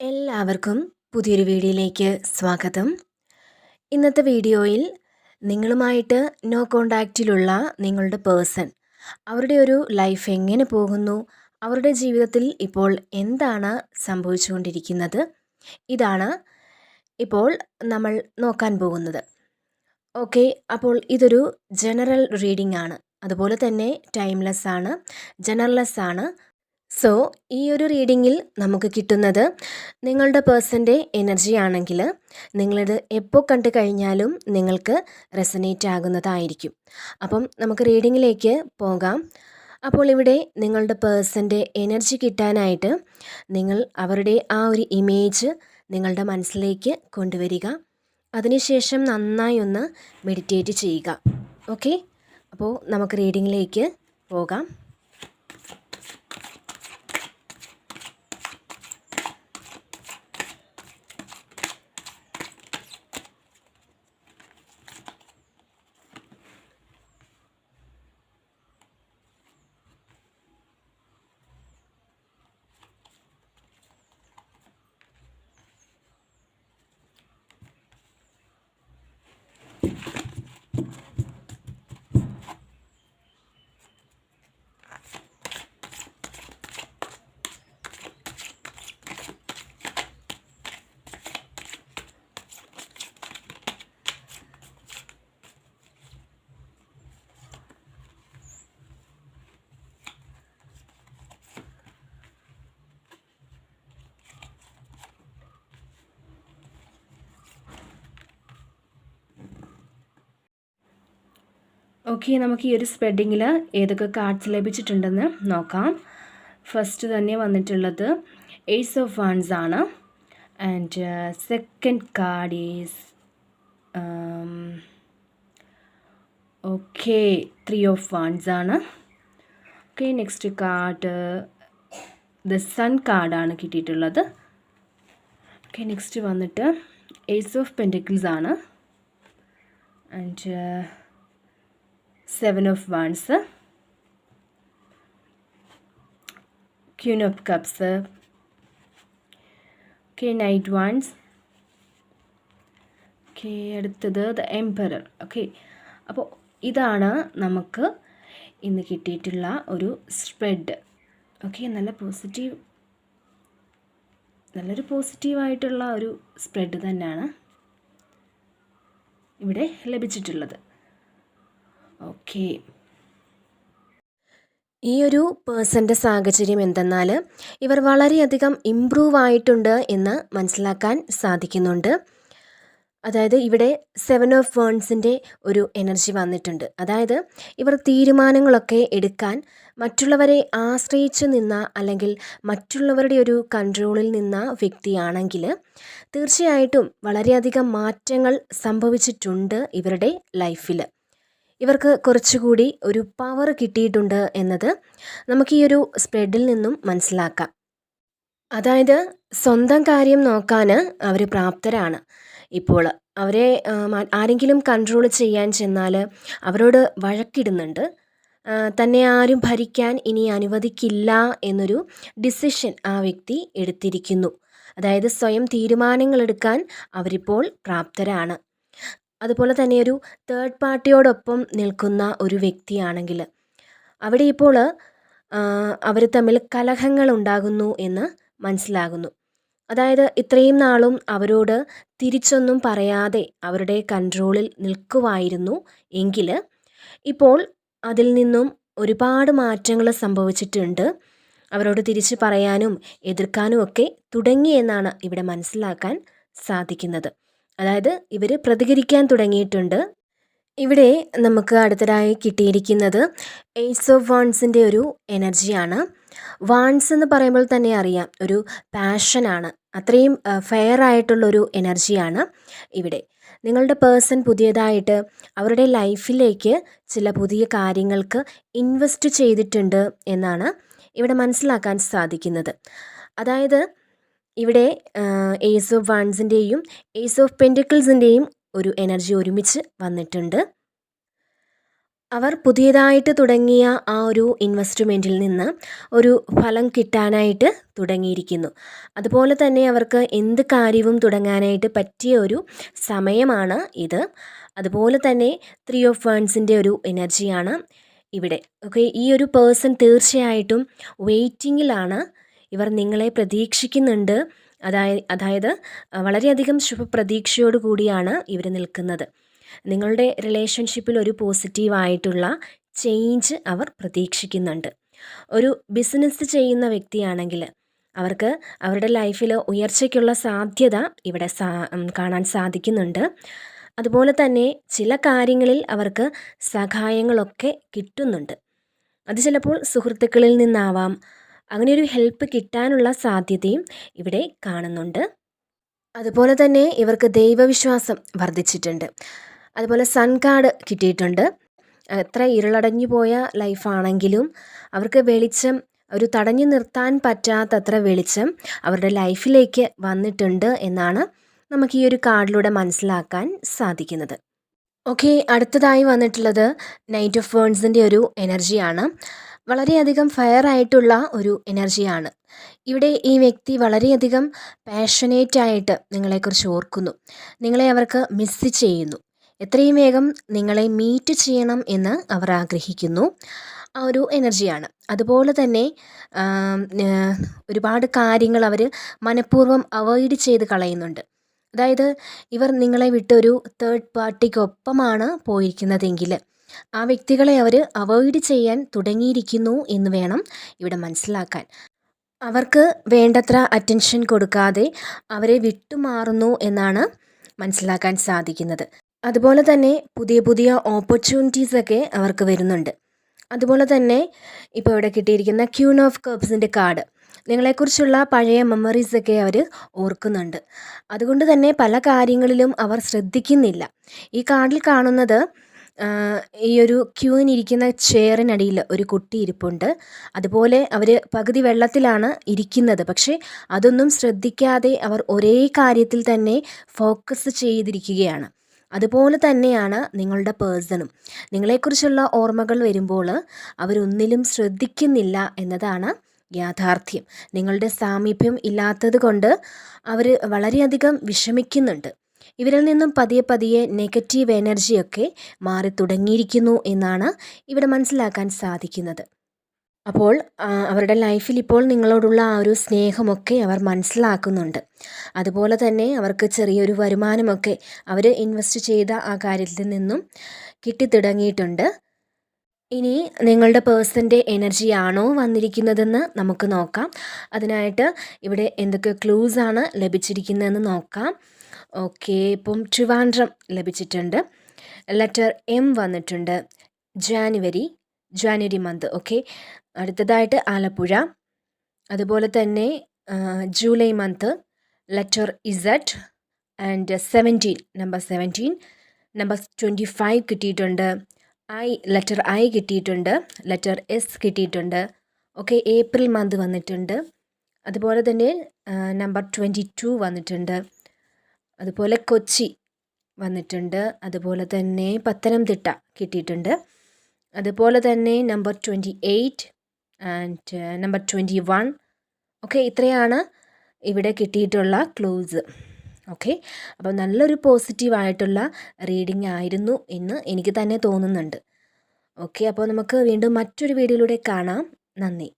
എല്ലാവർക്കും പുതിയൊരു വീഡിയോയിലേക്ക് സ്വാഗതം. ഇന്നത്തെ വീഡിയോയിൽ നിങ്ങളുമായിട്ട് നോ കോണ്ടാക്റ്റിലുള്ള നിങ്ങളുടെ പേഴ്സൺ അവരുടെ ഒരു ലൈഫ് എങ്ങനെ പോകുന്നു അവരുടെ ജീവിതത്തിൽ ഇപ്പോൾ എന്താണ് സംഭവിച്ചുകൊണ്ടിരിക്കുന്നത് ഇതാണ് ഇപ്പോൾ നമ്മൾ നോക്കാൻ പോകുന്നത്. ഓക്കെ അപ്പോൾ ഇതൊരു ജനറൽ റീഡിംഗ് ആണ്. അതുപോലെ തന്നെ ടൈംലെസ് ആണ് ജനറൽലെസ് ആണ്. സോ ഈ ഒരു റീഡിങ്ങിൽ നമുക്ക് കിട്ടുന്നത് നിങ്ങളുടെ പേഴ്സന്റെ എനർജി ആണെങ്കിൽ നിങ്ങളിത് എപ്പോൾ കണ്ടു കഴിഞ്ഞാലും നിങ്ങൾക്ക് റെസനേറ്റ് ആകുന്നതായിരിക്കും. അപ്പം നമുക്ക് റീഡിങ്ങിലേക്ക് പോകാം. അപ്പോൾ ഇവിടെ നിങ്ങളുടെ പേഴ്സന്റെ എനർജി കിട്ടാനായിട്ട് നിങ്ങൾ അവരുടെ ആ ഒരു ഇമേജ് നിങ്ങളുടെ മനസ്സിലേക്ക് കൊണ്ടുവരിക. അതിനുശേഷം നന്നായി ഒന്ന് മെഡിറ്റേറ്റ് ചെയ്യുക. ഓക്കെ അപ്പോൾ നമുക്ക് റീഡിങ്ങിലേക്ക് പോകാം. ഓക്കെ നമുക്ക് ഈ ഒരു സ്പ്രെഡിങ്ങിൽ ഏതൊക്കെ കാർഡ്സ് ലഭിച്ചിട്ടുണ്ടെന്ന് നോക്കാം. ഫസ്റ്റ് തന്നെ വന്നിട്ടുള്ളത് എയ്സ് ഓഫ് വൺസ് ആണ്. And second card is okay three of wands ആണ്. Okay next card the sun കാർഡാണ് കിട്ടിയിട്ടുള്ളത്. ഓക്കെ നെക്സ്റ്റ് വന്നിട്ട് എയ്സ് ഓഫ് പെന്റക്കിൾസ് ആണ്. And seven of wands queen of cups okay knight wands okay അടുത്തത് the emperor okay അപ്പോൾ ഇതാണ് നമുക്ക് ഇന്ന് കിട്ടിയിട്ടുള്ള ഒരു സ്പ്രെഡ് ഓക്കെ നല്ല പോസിറ്റീവ് നല്ലൊരു പോസിറ്റീവായിട്ടുള്ള ഒരു സ്പ്രെഡ് തന്നെയാണ് ഇവിടെ ലഭിച്ചിട്ടുള്ളത്. ഓക്കെ. ഈ ഒരു പേഴ്സന്റെ സാഹചര്യം എന്തെന്നാൽ ഇവർ വളരെയധികം ഇമ്പ്രൂവ് ആയിട്ടുണ്ട് എന്ന് മനസ്സിലാക്കാൻ സാധിക്കുന്നുണ്ട്. അതായത് ഇവിടെ സെവൻ ഓഫ് വേൺസിന്റെ ഒരു എനർജി വന്നിട്ടുണ്ട്. അതായത് ഇവർ തീരുമാനങ്ങളൊക്കെ എടുക്കാൻ മറ്റുള്ളവരെ ആശ്രയിച്ച് നിന്ന അല്ലെങ്കിൽ മറ്റുള്ളവരുടെ ഒരു കൺട്രോളിൽ നിന്ന വ്യക്തിയാണെങ്കിൽ തീർച്ചയായിട്ടും വളരെയധികം മാറ്റങ്ങൾ സംഭവിച്ചിട്ടുണ്ട് ഇവരുടെ ലൈഫിൽ ഇവർക്ക് കുറച്ചുകൂടി ഒരു പവർ കിട്ടിയിട്ടുണ്ട് എന്നത് നമുക്ക് ഈ ഒരു സ്പ്രെഡിൽ നിന്നും മനസ്സിലാക്കാം. അതായത് സ്വന്തം കാര്യം നോക്കാൻ അവർ പ്രാപ്തരാണ്. ഇപ്പോൾ അവരെ ആരെങ്കിലും കൺട്രോൾ ചെയ്യാൻ ചെന്നാൽ അവരോട് വഴക്കിടുന്നുണ്ട്. തന്നെ ആരും ഭരിക്കാൻ ഇനി അനുവദിക്കില്ല എന്നൊരു ഡിസിഷൻ ആ വ്യക്തി എടുത്തിരിക്കുന്നു. അതായത് സ്വയം തീരുമാനങ്ങളെടുക്കാൻ അവരിപ്പോൾ പ്രാപ്തരാണ്. അതുപോലെ തന്നെ ഒരു തേർഡ് പാർട്ടിയോടൊപ്പം നിൽക്കുന്ന ഒരു വ്യക്തിയാണെങ്കിൽ. അവിടെ ഇപ്പോൾ അവർ തമ്മിൽ കലഹങ്ങൾ ഉണ്ടാകുന്നു എന്ന് മനസ്സിലാകുന്നു. അതായത് ഇത്രയും നാളും അവരോട് തിരിച്ചൊന്നും പറയാതെ അവരുടെ കൺട്രോളിൽ നിൽക്കുമായിരുന്നു എങ്കിൽ ഇപ്പോൾ അതിൽ നിന്നും ഒരുപാട് മാറ്റങ്ങൾ സംഭവിച്ചിട്ടുണ്ട്. അവരോട് തിരിച്ച് പറയാനും എതിർക്കാനും ഒക്കെ തുടങ്ങിയെന്നാണ് ഇവിടെ മനസ്സിലാക്കാൻ സാധിക്കുന്നത്. അതായത് ഇവർ പ്രതികരിക്കാൻ തുടങ്ങിയിട്ടുണ്ട്. ഇവിടെ നമുക്ക് അടുത്തതായി കിട്ടിയിരിക്കുന്നത് എയ്റ്റ്സ് ഓഫ് വാൺസിന്റെ ഒരു എനർജിയാണ് വാൺസ് എന്ന് പറയുമ്പോൾ തന്നെ അറിയാം ഒരു പാഷനാണ് അത്രയും ഫെയർ ആയിട്ടുള്ളൊരു എനർജിയാണ് ഇവിടെ. നിങ്ങളുടെ പേഴ്സൺ പുതിയതായിട്ട് അവരുടെ ലൈഫിലേക്ക് ചില പുതിയ കാര്യങ്ങൾക്ക് ഇൻവെസ്റ്റ് ചെയ്തിട്ടുണ്ട് എന്നാണ് ഇവിടെ മനസ്സിലാക്കാൻ സാധിക്കുന്നത്. അതായത് ഇവിടെ ഏസ് ഓഫ് വൺസിന്റെയും ഏസ് ഓഫ് പെന്റിക്കിൾസിന്റെയും ഒരു എനർജി ഒരുമിച്ച് വന്നിട്ടുണ്ട്. അവർ പുതിയതായിട്ട് തുടങ്ങിയ ആ ഒരു ഇൻവെസ്റ്റ്മെന്റിൽ നിന്ന് ഒരു ഫലം കിട്ടാനായിട്ട് തുടങ്ങിയിരിക്കുന്നു. അതുപോലെ തന്നെ അവർക്ക് എന്ത് കാര്യവും തുടങ്ങാനായിട്ട് പറ്റിയ ഒരു സമയമാണ് ഇത്. അതുപോലെ തന്നെ ത്രീ ഓഫ് വേൺസിന്റെ ഒരു എനർജിയാണ് ഇവിടെ. ഓക്കെ ഈ ഒരു പേഴ്സൺ തീർച്ചയായിട്ടും വെയിറ്റിങ്ങിലാണ് ഇവർ നിങ്ങളെ പ്രതീക്ഷിക്കുന്നുണ്ട്. അതായത് അതായത് വളരെയധികം ശുഭപ്രതീക്ഷയോട് കൂടിയാണ് ഇവർ നിൽക്കുന്നത്. നിങ്ങളുടെ റിലേഷൻഷിപ്പിൽ ഒരു പോസിറ്റീവായിട്ടുള്ള ചേഞ്ച് അവർ പ്രതീക്ഷിക്കുന്നുണ്ട്. ഒരു ബിസിനസ് ചെയ്യുന്ന വ്യക്തിയാണെങ്കിൽ അവർക്ക് അവരുടെ ലൈഫിൽ ഉയർച്ചയ്ക്കുള്ള സാധ്യത ഇവിടെ സാ കാണാൻ സാധിക്കുന്നുണ്ട്. അതുപോലെ തന്നെ ചില കാര്യങ്ങളിൽ അവർക്ക് സഹായങ്ങളൊക്കെ കിട്ടുന്നുണ്ട്. അത് ചിലപ്പോൾ സുഹൃത്തുക്കളിൽ നിന്നാവാം അങ്ങനെ ഒരു ഹെൽപ്പ് കിട്ടാനുള്ള സാധ്യതയും ഇവിടെ കാണുന്നുണ്ട്. അതുപോലെ തന്നെ ഇവർക്ക് ദൈവവിശ്വാസം വർദ്ധിച്ചിട്ടുണ്ട്. അതുപോലെ സൺ കാർഡ് കിട്ടിയിട്ടുണ്ട്. എത്ര ഇരുളടഞ്ഞു പോയ ലൈഫാണെങ്കിലും അവർക്ക് വെളിച്ചം ഒരു തടഞ്ഞു നിർത്താൻ പറ്റാത്തത്ര വെളിച്ചം അവരുടെ ലൈഫിലേക്ക് വന്നിട്ടുണ്ട് എന്നാണ് നമുക്ക് ഈ ഒരു കാർഡിലൂടെ മനസ്സിലാക്കാൻ സാധിക്കുന്നത്. ഓക്കെ അടുത്തതായി വന്നിട്ടുള്ളത് നൈറ്റ് ഓഫ് വേൺസിന്റെ ഒരു എനർജിയാണ് വളരെയധികം ഫയർ ആയിട്ടുള്ള ഒരു എനർജിയാണ് ഇവിടെ ഈ വ്യക്തി വളരെയധികം പാഷനേറ്റ് ആയിട്ട് നിങ്ങളെക്കുറിച്ച് ഓർക്കുന്നു. നിങ്ങളെ അവർക്ക് മിസ് ചെയ്യുന്നു. എത്രയും വേഗം നിങ്ങളെ മീറ്റ് ചെയ്യണം എന്ന് അവർ ആഗ്രഹിക്കുന്നു. ആ ഒരു എനർജിയാണ് അതുപോലെ തന്നെ ഒരുപാട് കാര്യങ്ങൾ അവർ മനഃപൂർവം അവോയ്ഡ് ചെയ്ത് കളയുന്നുണ്ട്. അതായത് ഇവർ നിങ്ങളെ വിട്ടൊരു തേർഡ് പാർട്ടിക്കൊപ്പമാണ് പോയിരിക്കുന്നതെങ്കിൽ ആ വ്യക്തികളെ അവർ അവോയ്ഡ് ചെയ്യാൻ തുടങ്ങിയിരിക്കുന്നു എന്ന് വേണം ഇവിടെ മനസ്സിലാക്കാൻ. അവർക്ക് വേണ്ടത്ര അറ്റൻഷൻ കൊടുക്കാതെ അവരെ വിട്ടുമാറുന്നു എന്നാണ് മനസ്സിലാക്കാൻ സാധിക്കുന്നത്. അതുപോലെ തന്നെ പുതിയ പുതിയ ഓപ്പർച്യൂണിറ്റീസൊക്കെ അവർക്ക് വരുന്നുണ്ട്. അതുപോലെ തന്നെ ഇപ്പോൾ ഇവിടെ കിട്ടിയിരിക്കുന്ന ക്യൂൺ ഓഫ് കേബ്സിന്റെ കാർഡ് നിങ്ങളെക്കുറിച്ചുള്ള പഴയ മെമ്മറീസൊക്കെ അവർ ഓർക്കുന്നുണ്ട്. അതുകൊണ്ട് തന്നെ പല കാര്യങ്ങളിലും അവർ ശ്രദ്ധിക്കുന്നില്ല. ഈ കാർഡിൽ കാണുന്നത് ഈ ഒരു ക്യൂവിനിരിക്കുന്ന ചെയറിനടിയിൽ ഒരു കുട്ടി ഇരിപ്പുണ്ട്. അതുപോലെ അവർ പകുതി വെള്ളത്തിലാണ് ഇരിക്കുന്നത്. പക്ഷേ അതൊന്നും ശ്രദ്ധിക്കാതെ അവർ ഒരേ കാര്യത്തിൽ തന്നെ ഫോക്കസ് ചെയ്തിരിക്കുകയാണ്. അതുപോലെ തന്നെയാണ് നിങ്ങളുടെ പേഴ്സണും. നിങ്ങളെക്കുറിച്ചുള്ള ഓർമ്മകൾ വരുമ്പോൾ അവരൊന്നിലും ശ്രദ്ധിക്കുന്നില്ല എന്നതാണ് യാഥാർത്ഥ്യം. നിങ്ങളുടെ സാമീപ്യം ഇല്ലാത്തത് കൊണ്ട് അവർ വളരെയധികം വിഷമിക്കുന്നുണ്ട്. ഇവരിൽ നിന്നും പതിയെ പതിയെ നെഗറ്റീവ് എനർജിയൊക്കെ മാറി തുടങ്ങിയിരിക്കുന്നു എന്നാണ് ഇവിടെ മനസ്സിലാക്കാൻ സാധിക്കുന്നത്. അപ്പോൾ അവരുടെ ലൈഫിൽ ഇപ്പോൾ നിങ്ങളോടുള്ള ആ ഒരു സ്നേഹമൊക്കെ അവർ മനസ്സിലാക്കുന്നുണ്ട്. അതുപോലെ തന്നെ അവർക്ക് ചെറിയൊരു വരുമാനമൊക്കെ അവർ ഇൻവെസ്റ്റ് ചെയ്ത ആ കാര്യത്തിൽ നിന്നും കിട്ടിത്തുടങ്ങിയിട്ടുണ്ട്. ഇനി നിങ്ങളുടെ പേഴ്സന്റെ എനർജിയാണോ വന്നിരിക്കുന്നതെന്ന് നമുക്ക് നോക്കാം. അതിനായിട്ട് ഇവിടെ എന്തൊക്കെ ക്ലൂസാണ് ലഭിച്ചിരിക്കുന്നതെന്ന് നോക്കാം. ഓക്കെ ഇപ്പം ട്രിവാൻഡ്രം ലഭിച്ചിട്ടുണ്ട്. ലെറ്റർ എം വന്നിട്ടുണ്ട്. January January month okay. അടുത്തതായിട്ട് ആലപ്പുഴ. അതുപോലെ തന്നെ July month letter Z and seventeen number seventeen number twenty five കിട്ടിയിട്ടുണ്ട്. ഐ ലെറ്റർ ഐ കിട്ടിയിട്ടുണ്ട്. ലെറ്റർ എസ് കിട്ടിയിട്ടുണ്ട്. ഓക്കെ ഏപ്രിൽ മന്ത് വന്നിട്ടുണ്ട്. അതുപോലെ തന്നെ നമ്പർ ട്വന്റി ടു വന്നിട്ടുണ്ട്. അതുപോലെ കൊച്ചി വന്നിട്ടുണ്ട്. അതുപോലെ തന്നെ പത്തനംതിട്ട കിട്ടിയിട്ടുണ്ട്. അതുപോലെ തന്നെ number twenty eight and number twenty one okay ഇത്രയാണ് ഇവിടെ കിട്ടിയിട്ടുള്ള ക്ലൂസ് ഓക്കെ അപ്പോൾ നല്ലൊരു പോസിറ്റീവായിട്ടുള്ള റീഡിംഗ് ആയിരുന്നു എന്ന് എനിക്ക് തന്നെ തോന്നുന്നുണ്ട്. ഓക്കെ അപ്പോൾ നമുക്ക് വീണ്ടും മറ്റൊരു വീഡിയോയിലൂടെ കാണാം. നന്ദി.